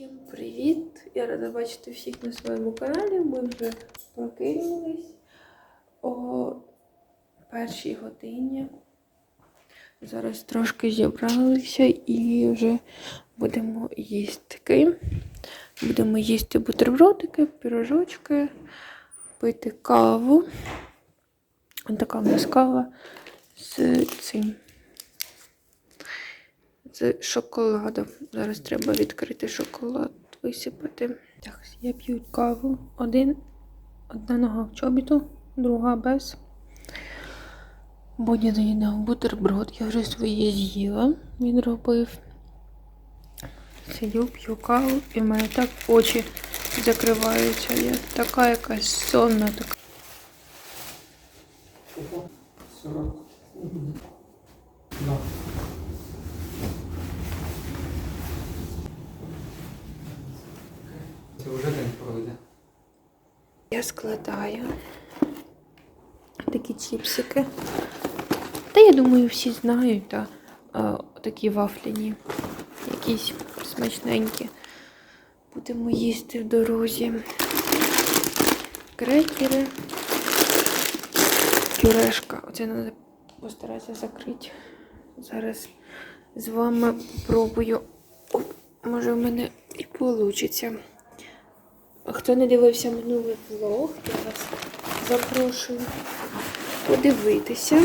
Всім привіт! Я рада бачити всіх на своєму каналі. Ми вже прокинулись о першій годині. Зараз трошки зібралися і вже будемо їсти. Будемо їсти бутербродики, пірожочки, пити каву. Ось така в нас кава з цим з шоколадом. Зараз треба відкрити шоколад, висипати. Так, я п'ю каву. Один, одна нога в чобіту, друга без. Бодя доїдав бутерброд. Я вже своє з'їла. Він робив. Сидю, п'ю каву, і в мене так очі закриваються. Я така якась сонна, така. 40. Це вже день пройде. Я складаю такі чіпсики. Та я думаю, всі знають, та, е, такі вафляні, якісь смачненькі. Будемо їсти в дорозі. Крекери. Пюрешка. Оце треба постаратися закрити. Зараз з вами пробую. Оп, може в мене і вийде. Хто не дивився минулий влог, я вас запрошую подивитися.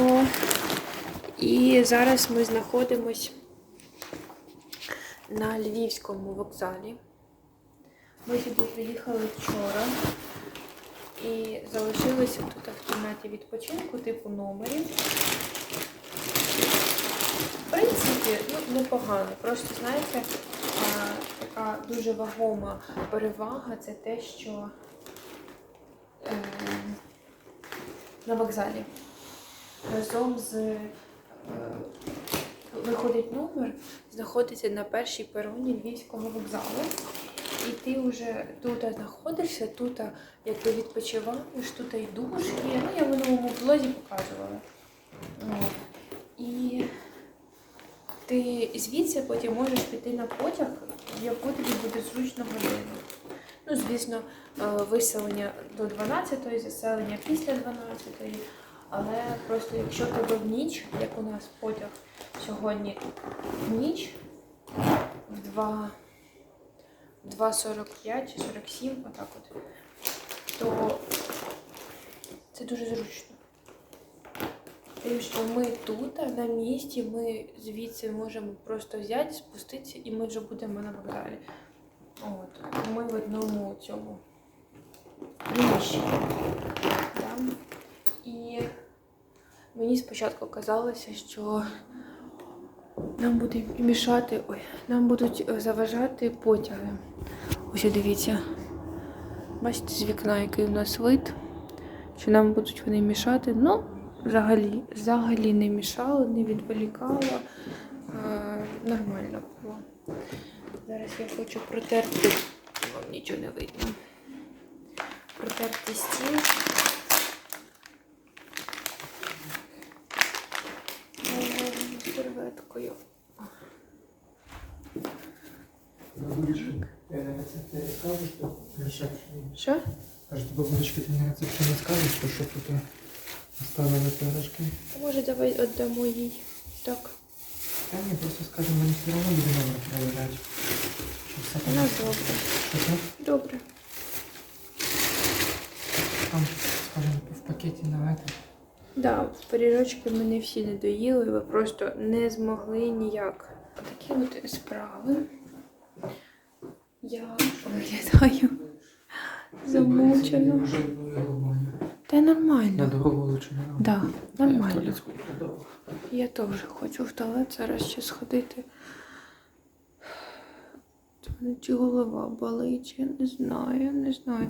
О, і зараз ми знаходимось на Львівському вокзалі. Ми сюди приїхали вчора і залишилися тут в кімнаті відпочинку, типу номері. В принципі, ну, непогано. Просто, знаєте, така дуже вагома перевага це те, що е, на вокзалі разом з е, виходить номер, знаходиться на першій пероні Львівського вокзалу. І ти вже тут знаходишся, тут якби відпочиваєш, тут і душ є. Ну, я в минулому влозі показувала. І ти звідси потім можеш піти на потяг, в яку тобі буде зручно годину. Ну, звісно, е, виселення до 12-ї, заселення після 12-ї. Але просто якщо тебе в ніч, як у нас потяг сьогодні в ніч, в 2, 2.45 чи 47, отак от, то це дуже зручно. Тим, що ми тут, на місці, ми звідси можемо просто взяти, спуститися, і ми вже будемо на вокзалі. От. Ми в одному цьому приміщенні. Да? І мені спочатку казалося, що нам буде мішати, ой, нам будуть е, заважати потяги. Ось дивіться. Бачите, з вікна, який у нас вид, що нам будуть вони мішати. Ну, взагалі, взагалі не мішало, не відволікало. Е, нормально було. Зараз я хочу протерти, вам нічого не видно. Протерти стіл. Е, Серветкою. Що? Каже, ти мені рецепт не скажеш, то що тут оставили пирожки. Може, давай віддамо їй. Так. Та ні, просто скажемо, мені все одно буде номер перевіряти. Що все У там. нас добре. Що так? Добре. Там, скажімо, в пакеті давайте. Да, пиріжочки ми не всі не доїли, ви просто не змогли ніяк. Такі от справи. Я виглядаю замучено. Та нормально. На дорогу лучше не робити. Да, нормально. Я в туалет сходжу, довго. Я теж хочу в туалет зараз ще сходити. Мене чи голова болить, я не знаю, не знаю.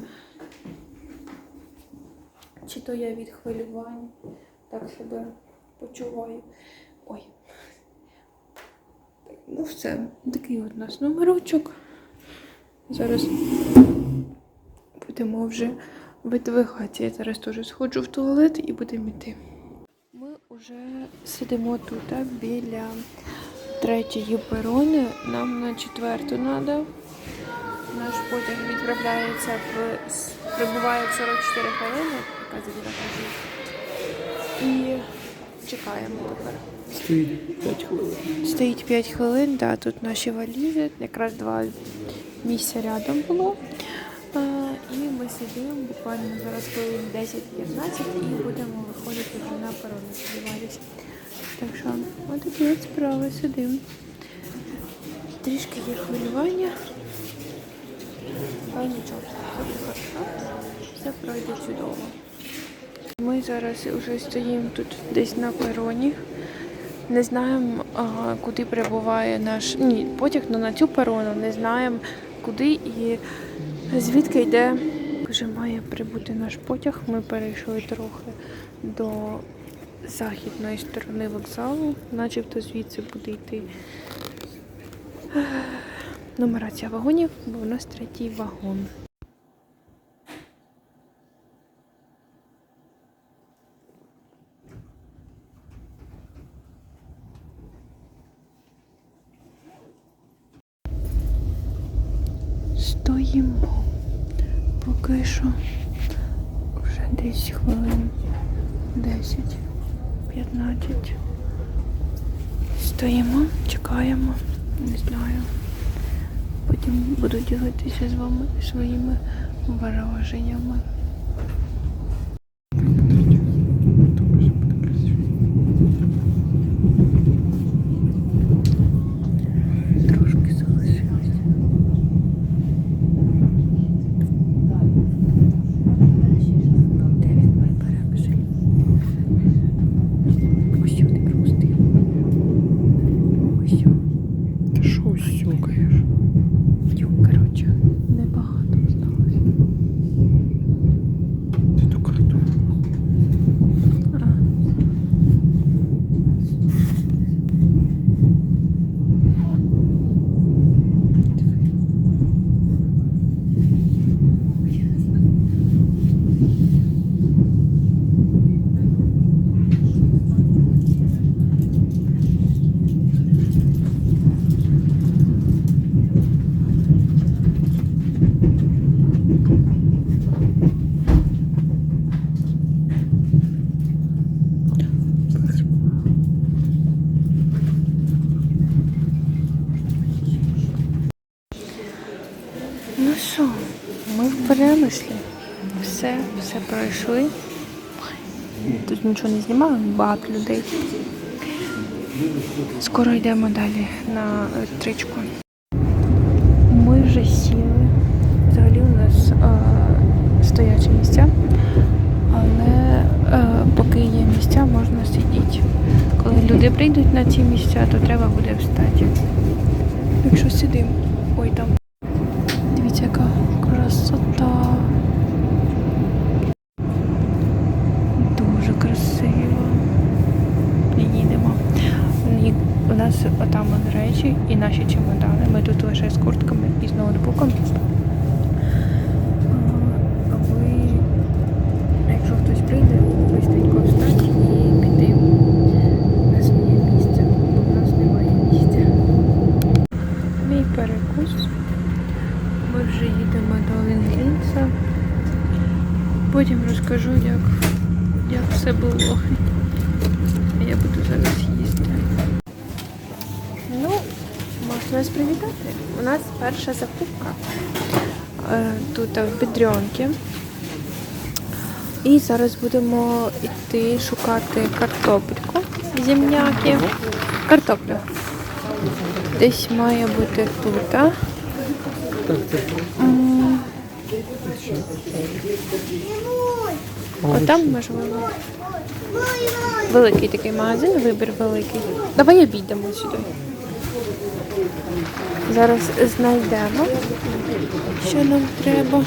Чи то я від хвилювання так себе почуваю. Ой. Так, Ну все, такий от у нас номерочок. Зараз будемо вже видвигатися. Я зараз теж сходжу в туалет і будемо йти. Ми вже сидимо тут біля третьої перони, нам на четверту треба. Наш потяг відправляється в прибуває в 44 хвилини, яка завіра каже. І чекаємо тепер. Стоїть 5 хвилин. Стоїть 5 хвилин, да, тут наші валізи, якраз два місця рядом було. І ми сидимо буквально зараз хвилин 10-15 і будемо виходити вже на перон, сподіваюся. Так що, отакі от справи сидимо. Трішки є хвилювання. Але нічого, все пройде чудово. Ми зараз вже стоїмо тут десь на пероні. Не знаємо, куди прибуває наш ні, потяг ну, на цю перону, не знаємо куди і звідки йде. Вже має прибути наш потяг. Ми перейшли трохи до західної сторони вокзалу, начебто звідси буде йти ех, нумерація вагонів, бо у нас третій вагон. Стоїмо. Поки що вже десь хвилин 10, 15. Стоїмо, чекаємо, не знаю. Потім буду ділитися з вами своїми враженнями. Трошки залишилось. Де він має перепиши? Ось вони просто. Ось. Та що сьокаєш? Йо, коротше, небагато осталось. Ти ту карту. А. Ну що, ми в перемишлі. Все, все пройшли. Тут нічого не знімали, багато людей. Скоро йдемо далі на електричку. Ми вже сіли. Взагалі у нас е, стоячі місця, але е, поки є місця, можна сидіти. Коли люди прийдуть на ці місця, то треба буде встати. Так що сидимо. Ой, там Дивіться, яка красота. Дуже красиво. Їдемо. І у нас отам от речі і наші чемодани. Ми тут лише з куртками і з ноутбуком. А ви, якщо хтось прийде, быстренько встати і піти на своє місце, бо в нас немає місця. Мій перекус. Ми вже їдемо до Лінгрінса. Потім розкажу, як, як все було. Я буду зараз їсти. Ну, можна нас привітати. У нас перша закупка е, тут в Бідрьонки. І зараз будемо йти шукати картопельку, земняки. Картоплю. Десь має бути тут. А? М, Отам можливо. Великий такий магазин, вибір великий. Давай обійдемо сюди. Зараз знайдемо, що нам треба.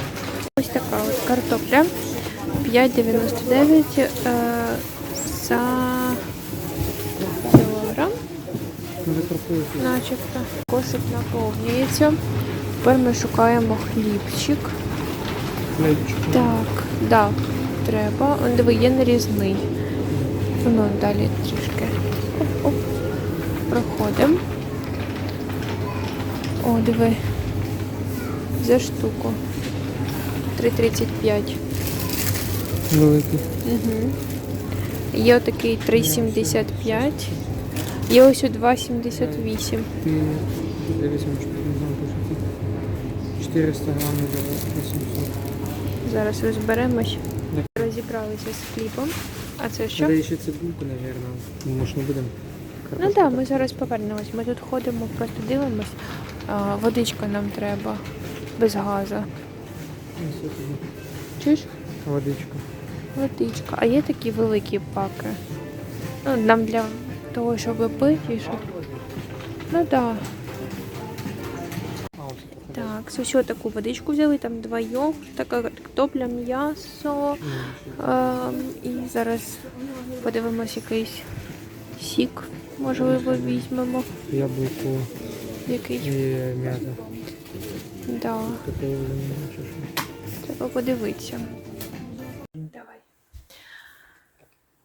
Ось така от картопля. 5,99 е, за кілограм, начебто. Кошик наповнюється. Тепер ми шукаємо хлібчик. Хлібчик. Так, да, треба. Он диви, є нарізний. Ну, далі трішки. Оп-оп. Проходимо. О, диви. За штуку. 3,35. Великий. Угу. Є отакий 3,75. Є ось у 2,78. Ти дивись, може тут не знаю, що це. 400 грамів за 800. Зараз розберемось. Розібралися з хлібом. А це що? Це ще цибулку, напевно. Ну, може не будемо. Ну так, да, ми зараз повернемось. Ми тут ходимо, просто дивимось. А, водичка нам треба без газу. Чуєш? Водичка. Водичка. А є такі великі паки. Ну, нам для того, щоб пити і щоб. Ну так. Да. Так, що таку водичку взяли, там два йогурта, картопля, м'ясо. Ем, і зараз подивимось якийсь сік, можливо, візьмемо. Яблуко Який. і м'ята. Да, треба подивитися. Давай.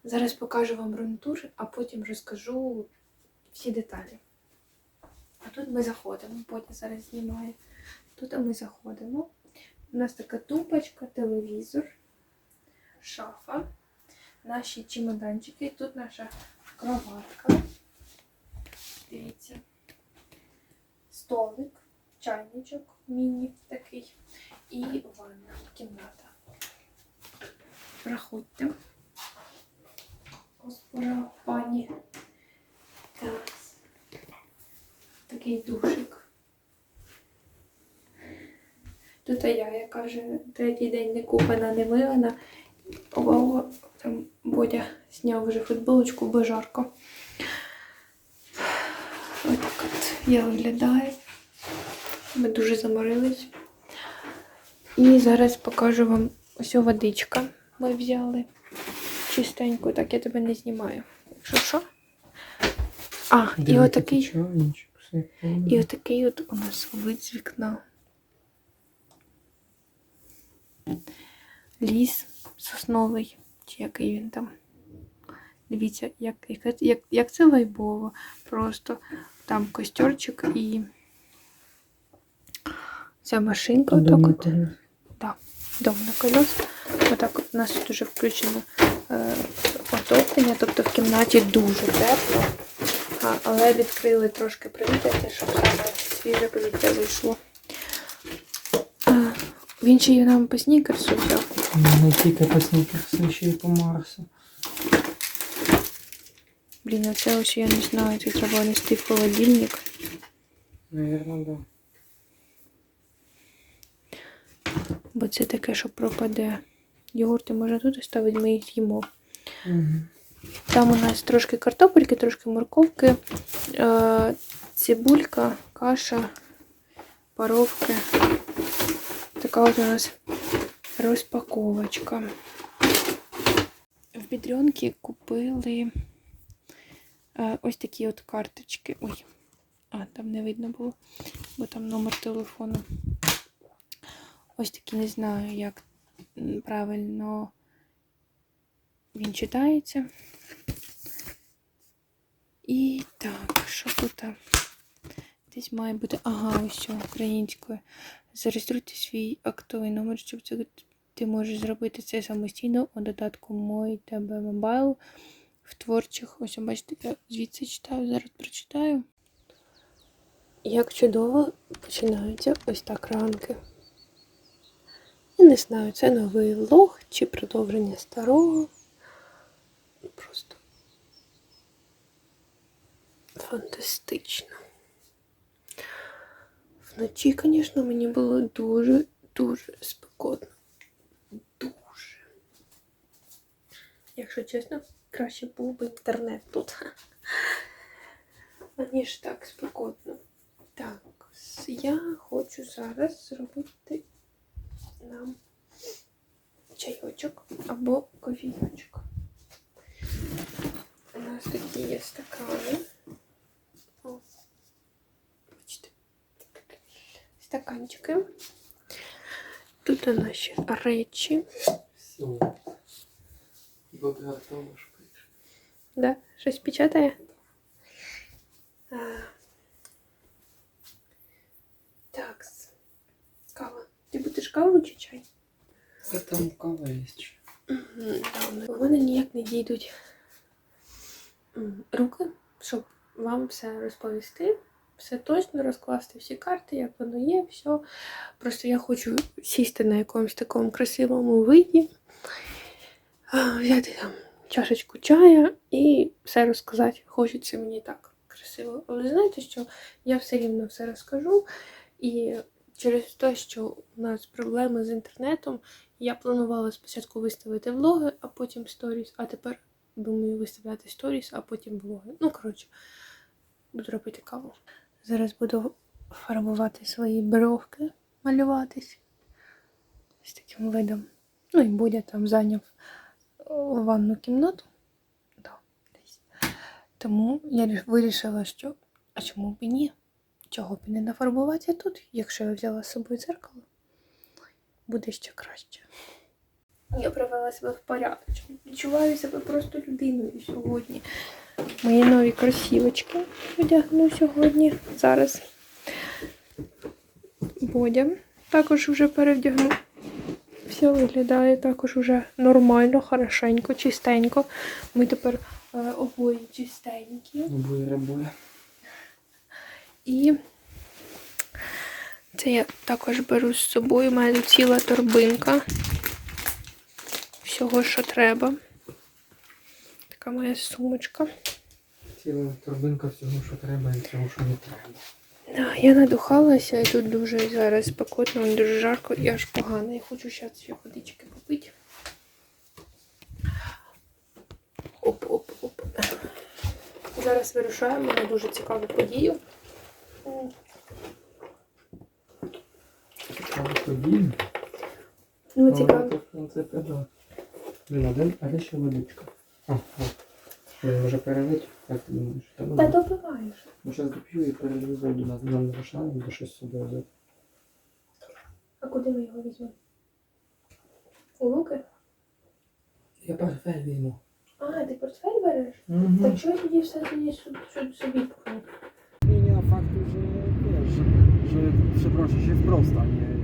Зараз покажу вам рунтур, а потім розкажу всі деталі. А тут ми заходимо, потім зараз знімаю. Тут ми заходимо. У нас така тумбочка, телевізор, шафа, наші чемоданчики. Тут наша кроватка. Дивіться. Столик, чайничок, міні такий. І ванна, кімната. Проходьте. Господа пані. Так. Такий душик. Тут я, яка вже третій день не купана, не милена. Ого, там Бодя зняв вже футболочку, бо жарко. Ось так от я виглядаю. Ми дуже заморились. І зараз покажу вам ось водичка. Ми взяли чистеньку, так я тебе не знімаю. Якщо що. А, і отакий. І отакий от у нас вид з вікна. Ліс сосновий, чи який він там. Дивіться, як, як, як, це вайбово. Просто там костерчик і ця машинка. Отак Дома от. коли. Дом на колес. Отак от у нас тут вже включено е, отоплення, тобто в кімнаті дуже тепло. А, але відкрили трошки провітряти, щоб свіже повітря вийшло. Він ще й нам по снікерсу взяв. Не тільки по снікерсу, ще й по Марсу. Блін, а це ось я не знаю, це треба нести в холодильник. Наверно, да. Бо це таке, що пропаде. Йогурти можна тут ставити, ми їх з'їмо. Угу. Там у нас трошки картопельки, трошки морковки, е, цибулька, каша, паровки. Така от у нас розпаковочка. В Бідрьонки купили е, ось такі от карточки. Ой, а, там не видно було, бо там номер телефону. Ось такі, не знаю, як правильно він читається. І так, що тут? Десь має бути. Ага, ось що, українською. Зареєструйте свій актовий номер, щоб це ти можеш зробити це самостійно у додатку Мой тебе мобайл в творчих. Ось, бачите, я звідси читаю, зараз прочитаю. Як чудово починаються ось так ранки. Я не знаю, це новий влог чи продовження старого. Просто фантастично. Вночі, звісно, мені було дуже-дуже спекотно. Дуже. Якщо чесно, краще був би інтернет тут. Аніж так спекотно. Так, я хочу зараз зробити нам чайочок або кофійочок. У нас такі є стакани. стаканчики. Тут наші речі. Все. Да? Щось печатає? Так, кава. Ти будеш каву чи чай? Це там кава є. У мене ніяк не дійдуть руки, щоб вам все розповісти все точно розкласти всі карти, як воно є, все. Просто я хочу сісти на якомусь такому красивому виді, взяти там чашечку чая і все розказати. Хочеться мені так красиво. Але знаєте, що я все рівно все розкажу. І через те, що у нас проблеми з інтернетом, я планувала спочатку виставити влоги, а потім сторіс, а тепер думаю виставляти сторіс, а потім влоги. Ну, коротше, буду робити каву. Зараз буду фарбувати свої бровки, малюватись з таким видом. Ну і буде там зайняв ванну кімнату. Да, десь. Тому я вирішила, що а чому б і ні? Чого б і не нафарбувати тут, якщо я взяла з собою дзеркало, буде ще краще. Я привела себе в порядок. Відчуваю себе просто людиною сьогодні. Мої нові кросівочки одягну сьогодні. Зараз. Бодя також вже перевдягну. Все виглядає також уже нормально, хорошенько, чистенько. Ми тепер е, обоє чистенькі. Обоє рибує. І це я також беру з собою. У мене ціла торбинка. Всього, що треба. Така моя сумочка. Ціла торбинка всього, що треба, і всього, що не треба. Да, я надухалася, і тут дуже зараз спекотно, дуже жарко і аж погано. Я хочу зараз ще водички попити. Оп-оп-оп. Зараз вирушаємо на дуже цікаву подію. М, Цікаво подібне. Ну, цікаво. В принципі, да. Блін, а де, а де ще водичка? А, а. Він може перелити, як ти думаєш? Та Та допиваєш. ну, зараз доп'ю і перелью воду на нам лишаємо, бо щось з собою взяти. А куди ми його візьмемо? У руки? Я портфель візьму. А, ти портфель береш? Угу. Так що я тоді все тоді собі пхну? Zmienia fakt, że wiesz, że, przeproszę się wprost, a nie